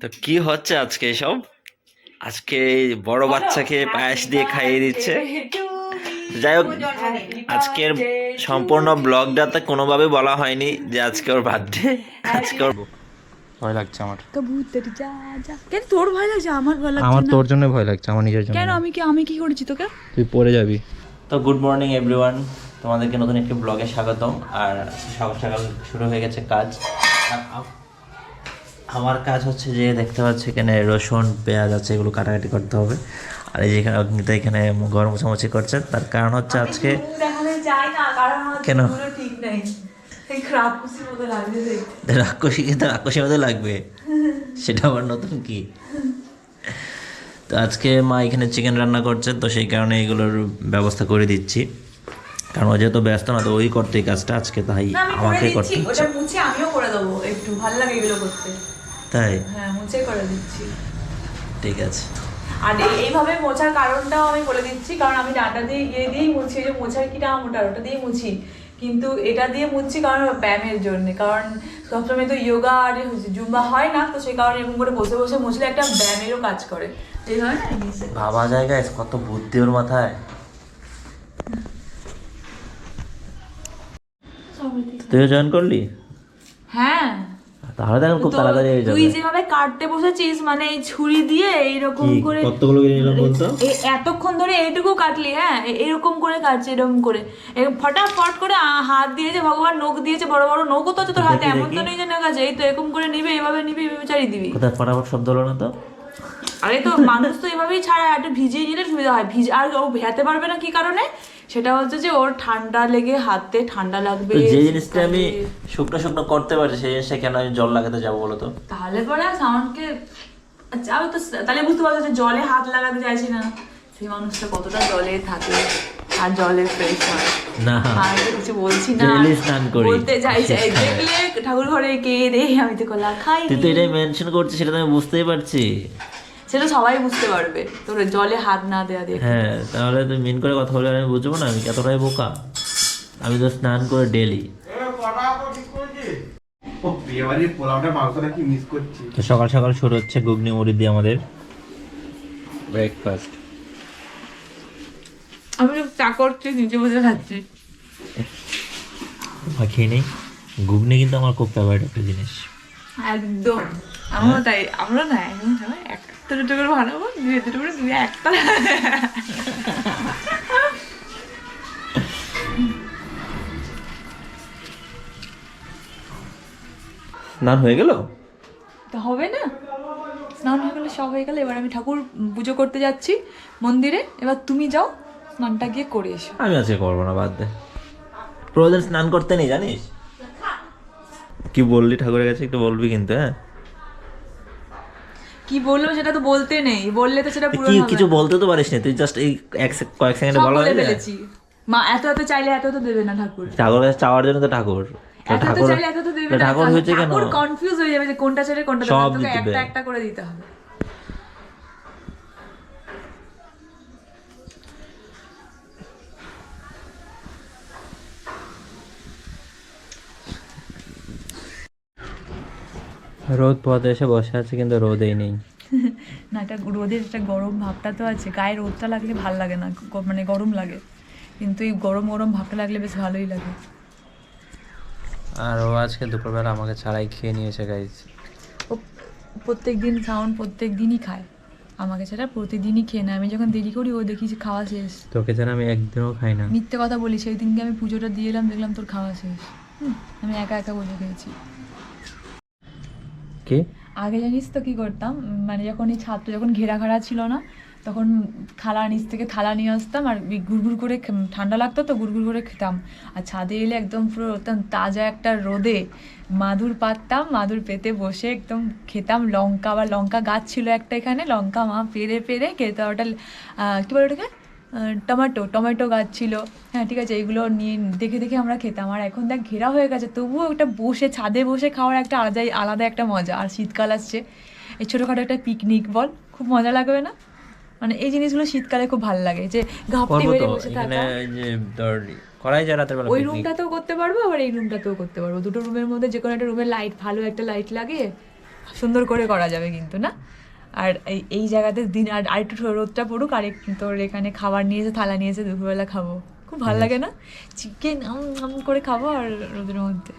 তো কি হচ্ছে আজকে এসব? আজকে বড় বাচ্চাকে পায়েস দিয়ে খাইয়ে দিচ্ছে। যাই হোক আজকের সম্পূর্ণ ব্লগটাতে কোনোভাবে বলা হয়নি যে আজকে ওর বার্থডে। আজকে ওর ভয় লাগছে আমার। কবুতর যা যা। কেন তোর ভয় লাগছে? আমার ভয় লাগছে আমার তোর জন্য ভয় লাগছে আমার নিজের জন্য কেন আমি কি আমি কি করেছি তোকে? তুই পড়ে যাবি। তো গুড মর্নিং এভরিওয়ান তোমাদেরকে নতুন একটি ব্লগে স্বাগতম। আর সকাল সকাল শুরু হয়ে গেছে কাজ। আমার কাজ হচ্ছে যে দেখতে পাচ্ছি এখানে রসুন পেঁয়াজ আছে এগুলো কাটাকাটি করতে হবে। আর এই যেখানে অগ্নিতে এখানে গরম মোছামুছি করছে তার কারণ হচ্ছে আজকে কেন? মতো রাক্ষসী কিন্তু রাক্ষসীর মধ্যে লাগবে? সেটা আবার নতুন কি? তো আজকে মা এখানে চিকেন রান্না করছে তো সেই কারণে এগুলোর ব্যবস্থা করে দিচ্ছি। কারণ ও যেহেতু ব্যস্ত না তো ওই করতে এই কাজটা আজকে তাই আমাকে করতে আমিও করে দেবো একটু ভালো লাগে এগুলো করতে। তাই? হ্যাঁ মুছে করে দিচ্ছি। ঠিক আছে। আর এইভাবে মোছার কারণটাও আমি বলে দিচ্ছি কারণ আমি ডাটা দিয়ে ইয়ে দিয়েই মুছি যে মোছার কিটা মোটার ওটা দিয়েই মুছি। কিন্তু এটা দিয়ে মুছছি কারণ ব্যায়ামের জন্য কারণ সবসময় তো ইয়োগা আর জুম্বা হয় না তো সেই কারণে এরকম করে বসে বসে মুছলে একটা ব্যায়ামেরও কাজ করে। ভাবা জায়গায় কত বুদ্ধি ওর মাথায়। তুইও জয়েন করলি? হ্যাঁ। তাহলে তো খুব তাড়াতাড়ি হয়ে যাবে। তুই যেভাবে কাটতে বসেছিস মানে এই ছুরি দিয়ে এইরকম করে কতগুলো কেটে নিলাম বলতো? এতক্ষণ ধরে এইটুকু কাটলি হ্যাঁ? এরকম করে কাটছে এরকম করে। ফটাফট করে হাত দিয়েছে ভগবান নখ দিয়েছে বড় বড় নখও তো আছে তোর হাতে এমন তো নেই যে নখ আছে এই তো এরকম করে নিবে এভাবে নিবি এভাবে চালিয়ে দিবি। কোথায় ফটাফট শব্দ হলো না তো? আরে তো মানুষ তো এভাবেই ছাড়া একটু ভিজিয়ে নিলে সুবিধা হয়। ভিজে আর ও ভেজাতে পারবে না কি কারণে? সেটা হচ্ছে যে ওর ঠান্ডা লেগে হাতে ঠান্ডা লাগবে যে জিনিসটা আমি শুকনো শুকনো করতে পারছি সেই জিনিসটা কেন আমি জল লাগাতে যাব বলো তো তাহলে পরে সাউন্ডকে আচ্ছা আমি তো তাহলে বুঝতে পারছ যে জলে হাত লাগাতে চাইছি না। সেই মানুষটা কতটা জলে থাকে আর জলে ফ্রেশ হয়। না। আমি কিছু বলছি না। Daily স্নান করি। বলতে চাইছি এই দেখলে ঠাকুর ঘরে কে রে আমি তো কলা খাই তুই তো এটাই মেনশন করছিস সেটা তো আমি বুঝতেই পারছি। সেটা সবাই বুঝতে পারবে। তোর জলে হাত না দেয়া দিয়ে হ্যাঁ তাহলে তুই মিন করে কথা বলে আমি বুঝব না আমি কতটাই বোকা। আমি তো স্নান করে ডেলি। তো সকাল সকাল শুরু হচ্ছে ঘুগনি মুড়ি দিয়ে আমাদের ব্রেকফাস্ট আমি চা করছি নিচে বসে খাচ্ছি। খেয়ে নেই। ঘুগনি কিন্তু আমার খুব ফেভারিট একটা জিনিস। একদম। আমরা তাই আমরা না একদম সবাই একটা দুটো করে বানাবো দুই দুটো করে দুই একটা স্নান হয়ে গেল? তা হবে না। স্নান হয়ে গেলে সব হয়ে গেলে এবার আমি ঠাকুর পুজো করতে যাচ্ছি মন্দিরে। এবার তুমি যাও স্নানটা গিয়ে করে এসো। আমি আজকে করব না বাদ দে। প্রতিদিন স্নান করতে নেই জানিস? কি বললি ঠাকুরের কাছে একটু বলবি কিন্তু হ্যাঁ? কি বলল সেটা তো বলতে নেই বললে তো সেটা পুরো কি কিছু বলতে তো পারিস না তুই জাস্ট এই এক কয়েক সেকেন্ডে বলা বলে হয়ে ফেলেছি। মা এত এত চাইলে এত তো দেবে না ঠাকুর। ঠাকুর কাছে চাওয়ার জন্য তো ঠাকুর। ঠাকুর চাইলে এত তো দেবে না। ঠাকুর হয়েছে কেন? কনফিউজ হয়ে যাবে যে কোনটা ছেড়ে কোনটা একটা একটা করে দিতে হবে। রোদ পথে এসে বসে আছে কিন্তু রোদেই নেই। না একটা রোদের একটা গরম ভাবটা তো আছে। গায়ে রোদটা লাগলে ভালো লাগে না মানে গরম লাগে। কিন্তু এই গরম গরম ভাবটা লাগলে বেশ ভালোই লাগে। আর ও আজকে দুপুরবেলা আমাকে ছাড়াই খেয়ে নিয়েছে গাইজ ও প্রত্যেক দিন সাউন্ড প্রত্যেক দিনই খায়। আমাকে ছাড়া প্রতিদিনই খেয়ে নেয়। আমি যখন দেরি করি ও দেখি যে খাওয়া শেষ। তোকে ছাড়া আমি একদিনও খাই না। মিথ্যে কথা বলি সেই দিনকে আমি পুজোটা দিয়ে এলাম দেখলাম তোর খাওয়া শেষ। আমি একা একা বসে খেয়েছি। কি আগে জানিস তো কি করতাম? মানে যখন এই ছাত্র যখন ঘেরা ঘেরা ছিল না, তখন থালা নিচ থেকে থালা নিয়ে আসতাম আর গুড়গুড় করে ঠান্ডা লাগতো তো, গুড়গুড় করে খেতাম। আর ছাদে এলে একদম পুরো একদম তাজা একটা রোদে মাদুর পাততাম, মাদুর পেতে বসে একদম খেতাম। লঙ্কা বা লঙ্কা গাছ ছিল একটা এখানে, লঙ্কা মা পেরে পেরে খেতাম ওটা কী বলে ওটাকে? টমেটো টমেটো গাছ ছিল। হ্যাঁ ঠিক আছে এইগুলো নিয়ে দেখে দেখে আমরা খেতাম। আর এখন দেখ ঘেরা হয়ে গেছে। তবুও একটা বসে ছাদে বসে খাওয়ার একটা আলাদাই আলাদা একটা মজা। আর শীতকাল আসছে। এই ছোটোখাটো একটা পিকনিক বল। খুব মজা লাগবে না? মানে এই জিনিসগুলো শীতকালে খুব ভালো লাগে। যে ঘাপটি মেরে বসে এখানে থাকা। এই যে তোর করাই যায় রাতের বেলা ওই রুমটাতেও করতে পারব আবার এই রুমটাতেও করতে পারব। দুটো রুমের মধ্যে যে কোনো একটা রুমের লাইট ভালো একটা লাইট লাগে সুন্দর করে করা যাবে কিন্তু না? আর এই জায়গাতে দিন আর আরেকটু রোদটা পড়ুক আর একটু তোর এখানে খাবার নিয়েছে থালা নিয়েছে দুপুরবেলা খাব। খুব ভালো লাগে না? চিকেন আম করে খাব আর রোদের মধ্যে।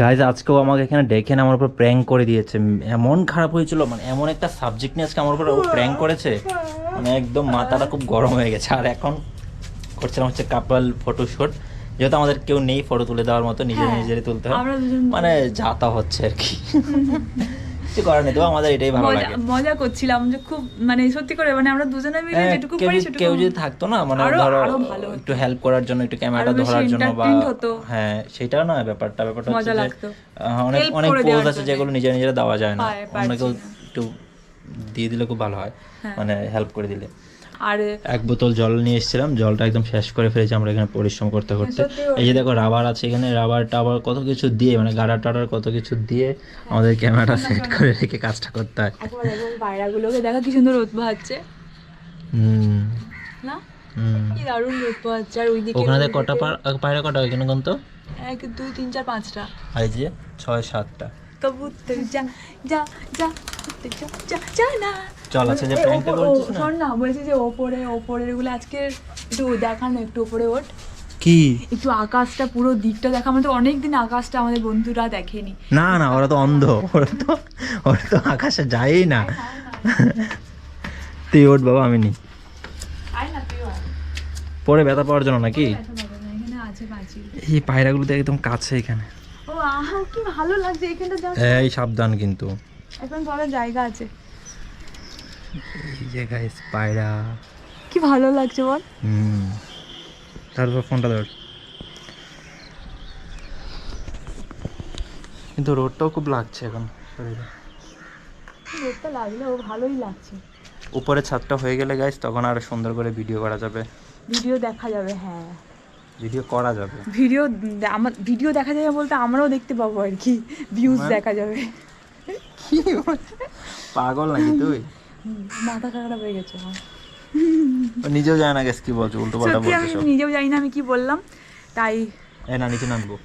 গাইজ আজকেও আমাকে এখানে ডেকে এনে আমার উপর প্র্যাঙ্ক করে দিয়েছে। এমন খারাপ হয়েছিল মানে এমন একটা সাবজেক্ট নিয়ে আজকে আমার উপর প্র্যাঙ্ক করেছে মানে একদম মাথাটা খুব গরম হয়ে গেছে। আর এখন করছিলাম হচ্ছে কাপাল ফটোশুট যেহেতু আমাদের কেউ নেই ফটো তুলে দেওয়ার মতো নিজের হ্যাঁ, নিজেরই তুলতে হয়। মানে যাতা হচ্ছে আর কি। কিছু করার নেই তো আমাদের এটাই ভালো লাগে। মজা করছিলাম যে খুব মানে সত্যি করে মানে আমরা দুজনে মিলে হ্যাঁ, যেটুকু পারি সেটুকু কেউ যদি থাকতো না মানে ধরো। একটু হেল্প করার জন্য একটু ক্যামেরাটা ধরার জন্য বা হ্যাঁ সেটাও না ব্যাপারটা। ব্যাপারটা মজা লাগতো। অনেক অনেক পোজ আছে যেগুলো নিজে নিজেরা দেওয়া যায় না। অন্য কেউ একটু দিয়ে দিলে খুব ভালো হয় হ্যাঁ। মানে হেল্প করে দিলে। আর এক বোতল জল নিয়ে এসেছিলাম জলটা একদম শেষ করে ফেলেছি আমরা এখানে পরিশ্রম করতে করতে। এই যে দেখো রাবার আছে এখানে রাবার টাবার কত কিছু দিয়ে মানে গাড়া টাড়ার কত কিছু দিয়ে আমাদের ক্যামেরাটা সেট করে রেখে কাজটা করতে হয়। পায়রাগুলোকে দেখা কি সুন্দর রোদ পোহাচ্ছে হুম। না? কি দারুণ রোদ পোহাচ্ছে আর ওইদিকে ওখানে কটা পায়রা কটা ওইখানে কোন তো এক দুই তিন চার পাঁচটা। আর যে ছয় সাতটা। কবুতর যা যা যা যা যা যা না। চল আছে যে না? শোন না বলছি যে ওপরে ওপরেরগুলো আজকে একটু দেখানো একটু ওপরে ওঠ। কি? একটু আকাশটা পুরো দিকটা দেখা আমাদের অনেক দিন আকাশটা আমাদের বন্ধুরা দেখেনি। না না ওরা তো অন্ধ ওরা তো ওরা তো আকাশে যায়ই না। তুই ওঠ বাবা আমি নি। পরে ব্যথা পাওয়ার জন্য নাকি? এই পায়রাগুলো তো একদম কাছে এখানে। কি ভালো লাগছে এখানটা যা এই সাবধান কিন্তু। এখন ভালো জায়গা আছে। এই যে গাইস পায়রা। কি ভালো লাগছে বল। হুম। তারপর ফোনটা ধর। কিন্তু রোডটাও খুব লাগছে এখন রোদটা লাগলেও ভালোই লাগছে। উপরে ছাদটা হয়ে গেলে গাইস তখন আরও সুন্দর করে ভিডিও করা যাবে। ভিডিও দেখা যাবে হ্যাঁ। ভিডিও করা যাবে। ভিডিও আমার ভিডিও দেখা যাবে বলতে আমরাও দেখতে পাবো আর কি। ভিউজ হ্যাঁ। দেখা যাবে। কি পাগল নাকি তুই? মাথা খারাপ হয়ে গেছে আমার। নিজেও জানা না কি বলছো উল্টো পাল্টা সত্যি আমি নিজেও জানি না আমি কি বললাম তাই এই না নিচে নামবো।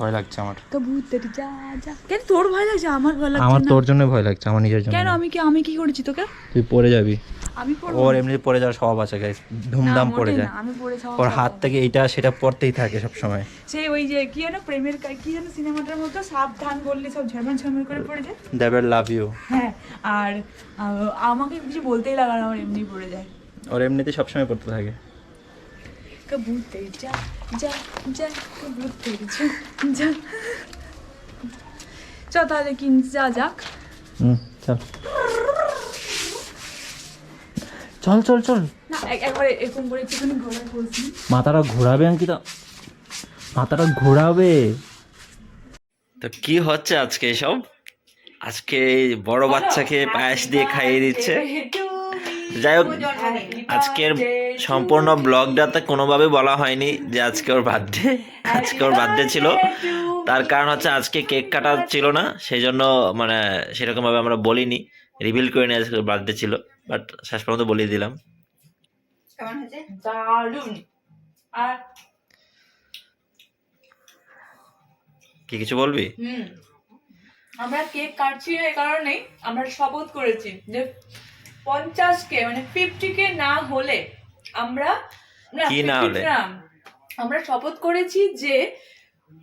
ভয় লাগছে আমার। কবুতর যা যা। কেন তোর ভয় লাগছে? আমার ভয় লাগছে আমার তোর জন্য ভয় লাগছে আমার নিজের জন্য কেন আমি কি আমি কি করেছি তোকে? তুই পড়ে যাবি। আমি পড়ব ওর এমনি পড়ে যাওয়ার স্বভাব আছে গাইস ধুমধাম পড়ে যায়। আমি পড়ে যাওয়া ওর হাত থেকে এইটা সেটা পড়তেই থাকে সব সময় সেই ওই যে কি যেন প্রেমের কা- কি যেন সিনেমাটার মতো সাবধান বললে সব ঝরমর ঝরমর করে পড়ে যায়। দেবের লাভ ইউ হ্যাঁ আর আমাকে কিছু বলতেই লাগে না আমার এমনি পড়ে যায়। ওর এমনিতে সবসময় পড়তে থাকে। কবুতর যা যা যা কবুতর যা যা চ তাহলে কিন যা যাক হুম চল চল চল চল না এক- একবারে এরকম করে একটুখানি ঘোরা বলছি মাথাটা ঘোরাবে অঙ্কিতা মাথাটা ঘোরাবে তো কি হচ্ছে আজকে এসব? আজকে এই বড় বাচ্চাকে পায়েস দিয়ে খাইয়ে দিচ্ছে। যাই হোক আজকের সম্পূর্ণ ব্লগটাতে কোনোভাবে বলা হয়নি যে আজকে ওর বার্থডে আজকে ওর বার্থডে ছিল। তার কারণ হচ্ছে আজকে কেক কাটা ছিল না সেই জন্য মানে সেরকমভাবে আমরা বলিনি। রিভিল করে নিয়ে আজকে বার্থডে ছিল বাট শেষ পর্যন্ত বলিয়ে দিলাম। কি কিছু বলবি? আমরা কেক কাটছি এই কারণেই আমরা শপথ করেছি যে পঞ্চাশ কে মানে ফিফটি কে না হলে আমরা না কি না 50 হলে? না, আমরা শপথ করেছি যে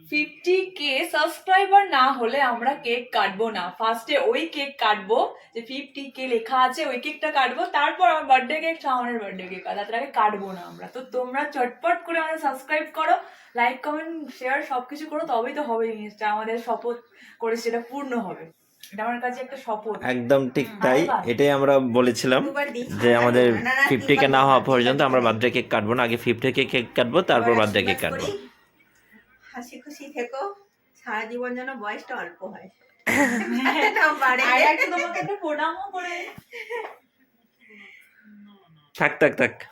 ফিফটি কে সাবস্ক্রাইবার না হলে আমরা কেক কাটবো না। ফার্স্টে ওই কেক কাটবো যে ফিফটি কে লেখা আছে ওই কেকটা কাটবো তারপর আমার বার্থডে কেক শাওনের বার্থডে কেক তার আগে কাটবো না আমরা। তো তোমরা চটপট করে আমাদের সাবস্ক্রাইব করো লাইক কমেন্ট শেয়ার সবকিছু করো তবেই তো হবে জিনিসটা। আমাদের শপথ করে সেটা পূর্ণ হবে। আমার কাছে একটা শপথ। একদম ঠিক তাই এটাই আমরা বলেছিলাম যে আমাদের ফিফটি কে না হওয়া পর্যন্ত আমরা বার্থডে কেক কাটবো না আগে ফিফটি কে কেক কাটবো তারপর বার্থডে কেক কাটবো। হাসি খুশি থেকো সারা জীবন যেন বয়সটা অল্প হয়। থাক থাক থাক।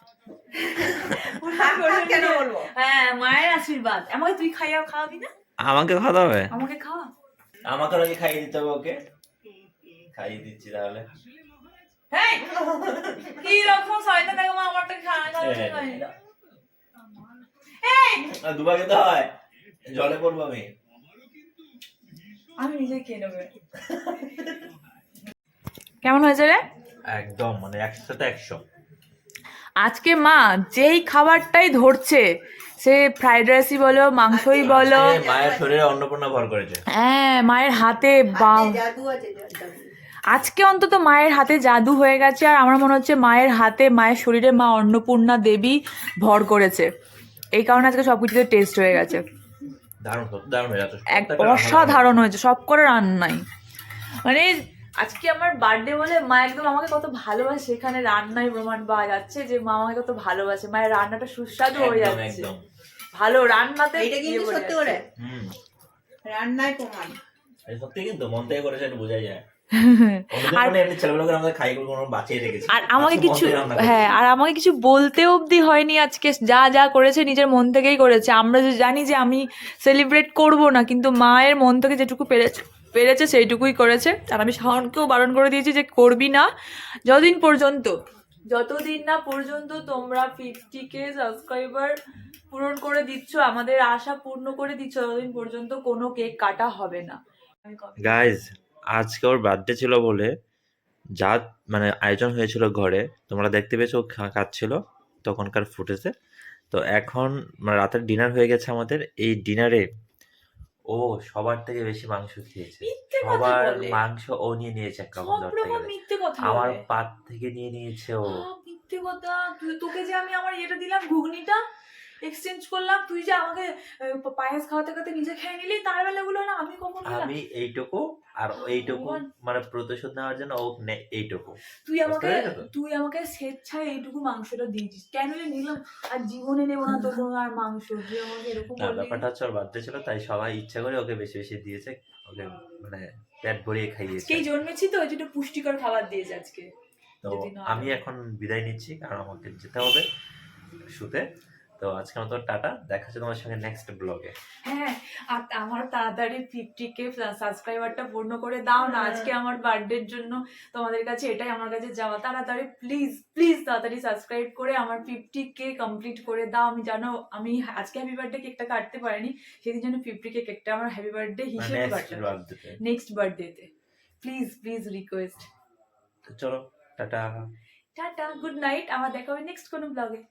হ্যাঁ মায়ের আশীর্বাদ। আমাকে তুই খাইয়া খাওয়াবি না? আমাকে খাওয়া হবে? আমাকে খাওয়া। আমাকে নাকি খাইয়ে দিতে হবে ওকে? খাইয়ে দিচ্ছি তাহলে। হ্যাঁ কি রকম শয়তান দেখো মা আমারটা খাওয়া হ্যাঁ। খাওয়া দুবার খেতে হয়। জলে পড়ব আমি। আমি নিজে খেয়ে নেবে। কেমন হয়েছে রে? একদম মানে একশোতে একশো। আজকে মা যেই খাবারটাই ধরছে সে ফ্রাইড রাইসই বলো মাংসই বলো। আজকে মায়ের শরীরে অন্নপূর্ণা ভর করেছে। হ্যাঁ মায়ের হাতে বা জাদু আছে জাদু। আজকে অন্তত মায়ের হাতে জাদু হয়ে গেছে আর আমার মনে হচ্ছে মায়ের হাতে মায়ের শরীরে মা অন্নপূর্ণা দেবী ভর করেছে। এই কারণে আজকে সব কিছুতে টেস্ট হয়ে গেছে। দারুণ দারুণ হয়ে যাচ্ছে এক অসাধারণ হয়েছে সব করে রান্নাই। মানে আজকে আমার বার্থডে বলে মা একদম আমাকে কত ভালোবাসে। সেখানে রান্নায় প্রমাণ পাওয়া যাচ্ছে যে মা আমাকে কত ভালোবাসে। মায়ের রান্নাটা সুস্বাদু হয়ে যাচ্ছে। ভালো রান্নাতে এটা ইয়ে কিন্তু সত্যি করে রান্নায় প্রমাণ। সত্যি কিন্তু মন থেকে করেছে এটা বোঝাই যায়। আর আমাকে কিছু। হ্যাঁ আর আমাকে কিছু বলতে অবধি হয়নি আজকে। যা যা করেছে নিজের মন থেকেই করেছে। আমরা যে জানি যে আমি সেলিব্রেট করব না কিন্তু মায়ের মন থেকে যেটুকু পেরেছে। পেরেছে, সেইটুকুই করেছে। আর আমি শাওনকেও বারণ করে দিয়েছি যে করবি না। যতদিন পর্যন্ত, যতদিন না পর্যন্ত তোমরা ফিফটি কে সাবস্ক্রাইবার পূরণ করে দিচ্ছ, আমাদের আশা পূর্ণ করে দিচ্ছ, ততদিন পর্যন্ত কোনো কেক কাটা হবে না। গাইজ আজকে ওর বার্থডে ছিল বলে যা মানে আয়োজন হয়েছিল ঘরে, তোমরা দেখতে পেয়েছ খাচ্ছিল তখনকার ফুটেজে তো এখন মানে রাতের ডিনার হয়ে গেছে আমাদের। এই ডিনারে ও সবার থেকে বেশি মাংস খেয়েছে। সবার মাংস ও নিয়ে নিয়েছে একটা কথা আমার পাত থেকে নিয়ে নিয়েছে ও। মিথ্যে কথা। তুই তোকে যে আমি আমার ইয়েটা দিলাম ঘুগনিটা? এক্সচেঞ্জ করলাম তুই যে আমাকে পায়েস খাওয়াতে খাওয়াতে নিজে খেয়ে নিলি তার বেলাগুলো না আমি কখন আমি এইটুকু আর এইটুকু মানে প্রতিশোধ নেওয়ার জন্য ও নে এইটুকু। তুই আমাকে? তুই আমাকে স্বেচ্ছায় এইটুকু মাংসটা দিয়েছিস কেন নিলাম? আর জীবনে নেব না তোর আর মাংস। তুই আমাকে এরকম ব্যাপারটা হচ্ছে বার্থডে ছিল তাই সবাই ইচ্ছা করে ওকে বেশি বেশি দিয়েছে। ওকে মানে পেট ভরিয়ে খাইয়েছে। আজকেই জন্মেছি তো ওই জন্য পুষ্টিকর খাবার দিয়েছে আজকে। তো আমি এখন বিদায় নিচ্ছি কারণ আমাকে যেতে হবে শুতে। তো আজকে মতো টাটা দেখা হচ্ছে তোমার সঙ্গে নেক্সট ব্লগে হ্যাঁ আর আমার তাড়াতাড়ি ফিফটি কে সাবস্ক্রাইবারটা পূর্ণ করে দাও না আজকে আমার বার্থডের জন্য তোমাদের কাছে এটাই আমার কাছে যাওয়া। তাড়াতাড়ি প্লিজ প্লিজ তাড়াতাড়ি সাবস্ক্রাইব করে আমার ফিফটি কে কমপ্লিট করে দাও। আমি জানো আমি আজকে হ্যাপি বার্থডে কেকটা কাটতে পারিনি সেদিন জন্য ফিফটি কে কেকটা আমার হ্যাপি বার্থডে হিসেবে নেক্সট বার্থডেতে নেক্সট বার্থডেতে প্লিজ প্লিজ রিকোয়েস্ট চলো টাটা। টাটা গুড নাইট আমার দেখা হবে নেক্সট কোনো ব্লগে